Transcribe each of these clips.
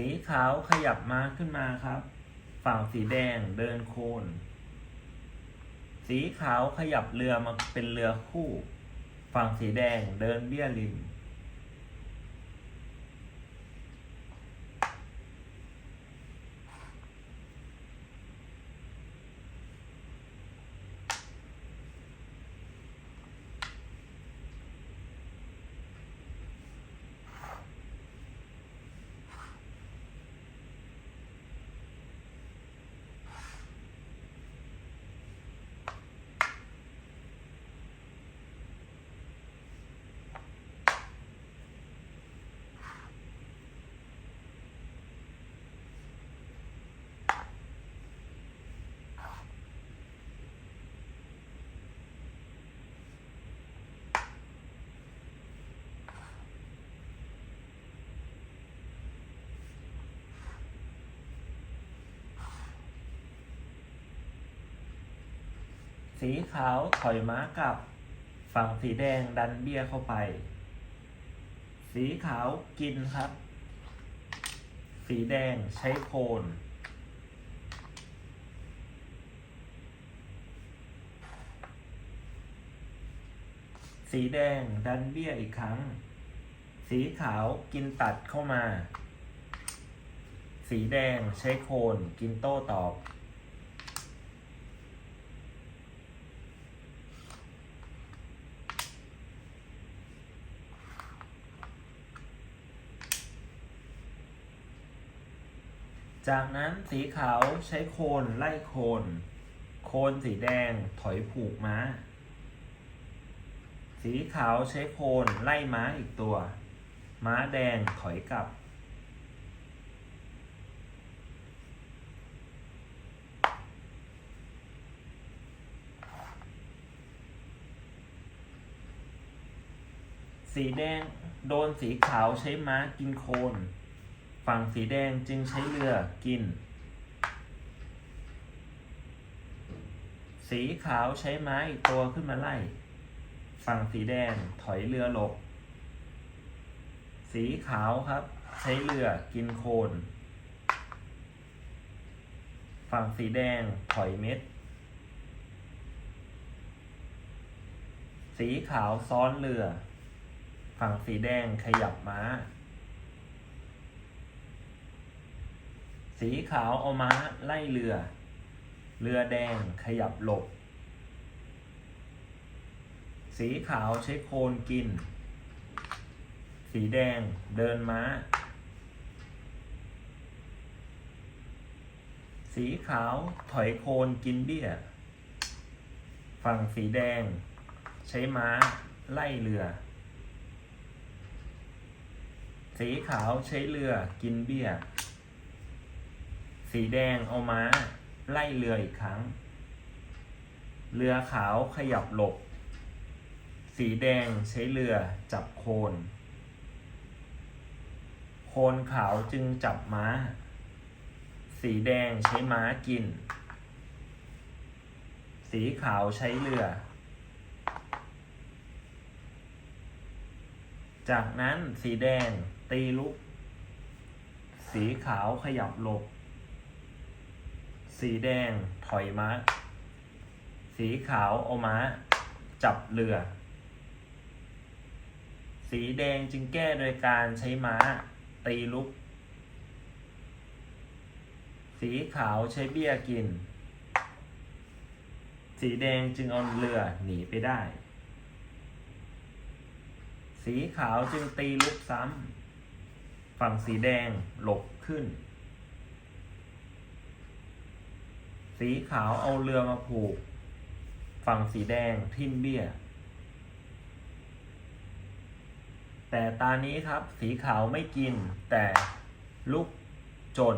สีขาวขยับมาขึ้นมาครับ ฝั่งสีแดงเดินโคน สีขาวขยับเรือมาเป็นเรือคู่ ฝั่งสีแดงเดินเบี้ยริม สีขาวถอยม้ากลับ ฝั่งสีแดงดันเบี้ยเข้าไป สีขาวกินครับ สีแดงใช้โคนสีแดงดันเบี้ยอีกครั้ง สีขาวกินตัดเข้ามา สีแดงใช้โคนกินโต้ตอบ จากนั้นสีขาวใช้โคนไล่โคน โคนสีแดงถอยผูกม้า สีขาวใช้โคนไล่ม้าอีกตัว ม้าแดงถอยกลับ สีแดงโดนสีขาวใช้ม้ากินโคน ฝั่งสีแดงจึงใช้เรือกิน สีขาวใช้ไม้ตัวขึ้นมาไล่ ฝั่งสีแดงถอยเรือหลบ สีขาวครับ ใช้เรือกินโคน ฝั่งสีแดงถอยเม็ด สีขาวซ้อนเรือ ฝั่งสีแดงขยับม้า สีขาวเอาม้าไล่เรือ เรือแดงขยับหลบ สีขาวใช้โคนกิน สีแดงเดินม้า สีขาวถอยโคนกินเบี้ย ฝั่งสีแดง ใช้ม้าไล่เรือ สีขาวใช้เรือกินเบี้ย สีแดงเอาม้า ไล่เรืออีกครั้ง เรือขาวขยับหลบ สีแดงใช้เรือจับโคน โคนขาวจึงจับม้า สีแดงใช้ม้ากิน สีขาวใช้เรือ จากนั้นสีแดงตีลุก สีขาวขยับหลบ สีแดงถอยม้า สีขาวเอาม้า จับเรือ สีแดงจึงแก้โดยการใช้ม้า ตีลุก สีขาวใช้เบี้ยกิน สีแดงจึงเอาเรือหนีไปได้ สีขาวจึงตีลุกซ้ำ ฝั่งสีแดงหลบขึ้น สีขาวเอาเรือมาผูก ฝั่งสีแดงทิ่มเบี้ย แต่ตานี้ครับ สีขาวไม่กิน แต่ลุกจน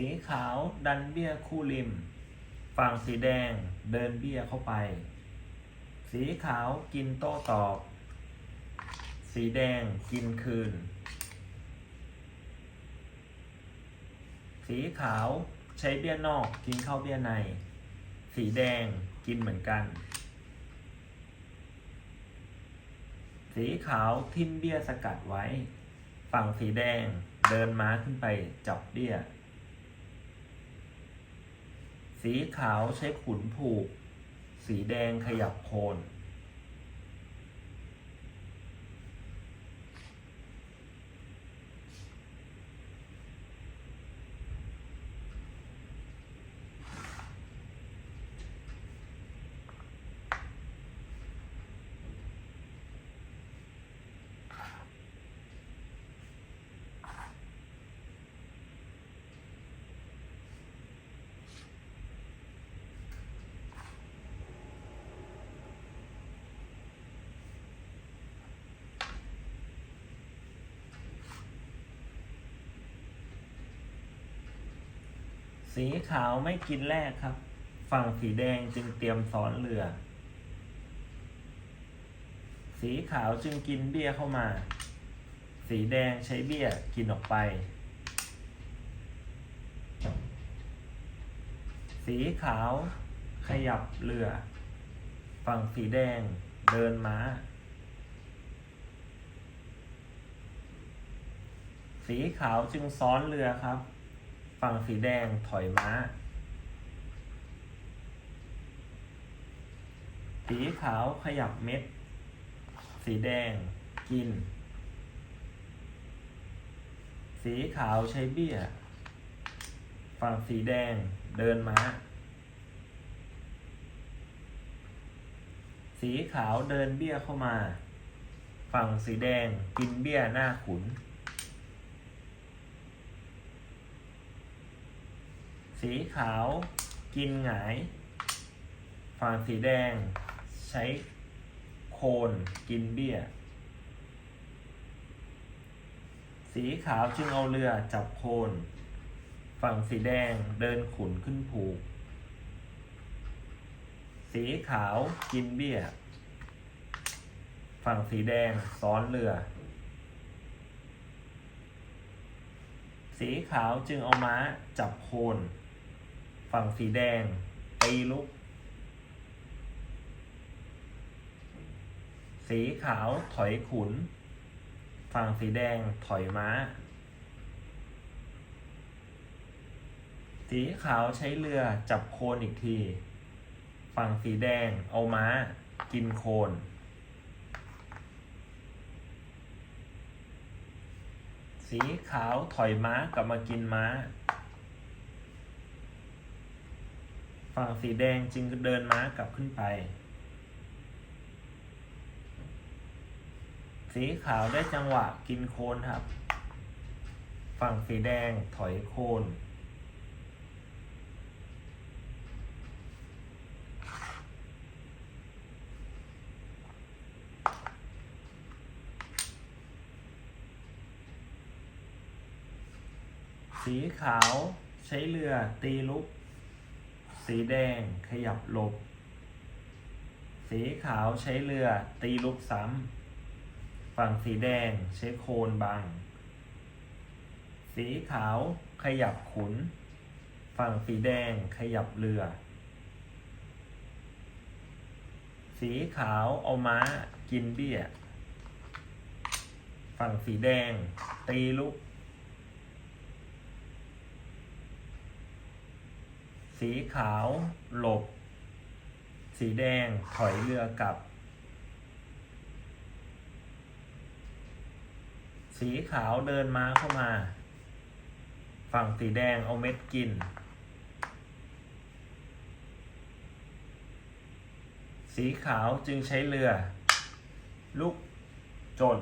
สีขาวดันเบี้ยคู่ริม ฝั่งสีแดงเดินเบี้ยเข้าไป สีขาวกินโต้ตอบ สีแดงกินคืน สีขาวใช้เบี้ยนอกกินเข้าเบี้ยใน สีแดงกินเหมือนกัน สีขาวทิ่มเบี้ยสกัดไว้ ฝั่งสีแดงเดินม้าขึ้นไปจับเบี้ย สีขาวใช้ขุนผูก สีแดงขยับโคน สีขาวไม่กินแรกครับ ฝั่งสีแดงจึงเตรียมซ้อนเรือ สีขาวจึงกินเบี้ยเข้ามา สีแดงใช้เบี้ยกินออกไป สีขาวขยับเรือ ฝั่งสีแดงเดินม้า สีขาวจึงซ้อนเรือครับ ฝั่งสีแดงถอยม้า สีขาวขยับเม็ด สีแดงกิน สีขาวใช้เบี้ย ฝั่งสีแดงเดินม้า สีขาวเดินเบี้ยเข้ามา ฝั่งสีแดงกินเบี้ยหน้าขุน สีขาวกินหงาย ฝั่งสีแดงใช้โคนกินเบี้ย สีขาวจึงเอาเรือจับโคน ฝั่งสีแดงเดินขุนขึ้นผูก สีขาวกินเบี้ย ฝั่งสีแดงซ้อนเรือ สีขาวจึงเอาม้าจับโคน ฝั่งสีแดงตีลุก สีขาวถอยขุน ฝั่งสีแดงถอยม้า สีขาวใช้เรือจับโคนอีกที ฝั่งสีแดงเอาม้า กินโคนสีขาวถอยม้ากลับมากินม้า ฝั่งสีแดงจึงเดินม้ากลับขึ้นไป สีขาวได้จังหวะกินโคนครับ ฝั่งสีแดงถอยโคนสีขาวใช้เรือตีลุก สีแดงขยับหลบ สีขาวใช้เรือตีลุกซ้ำ ฝั่งสีแดงใช้โคนบัง สีขาวขยับขุน ฝั่งสีแดงขยับเรือ สีขาวเอาม้ากินเบี้ย ฝั่งสีแดงตีลุก สีขาวหลบ สีแดงถอยเรือกลับ สีขาวเดินมาเข้ามา ฝั่งสีแดงเอาเม็ดกิน สีขาวจึงใช้เรือ ลุกจน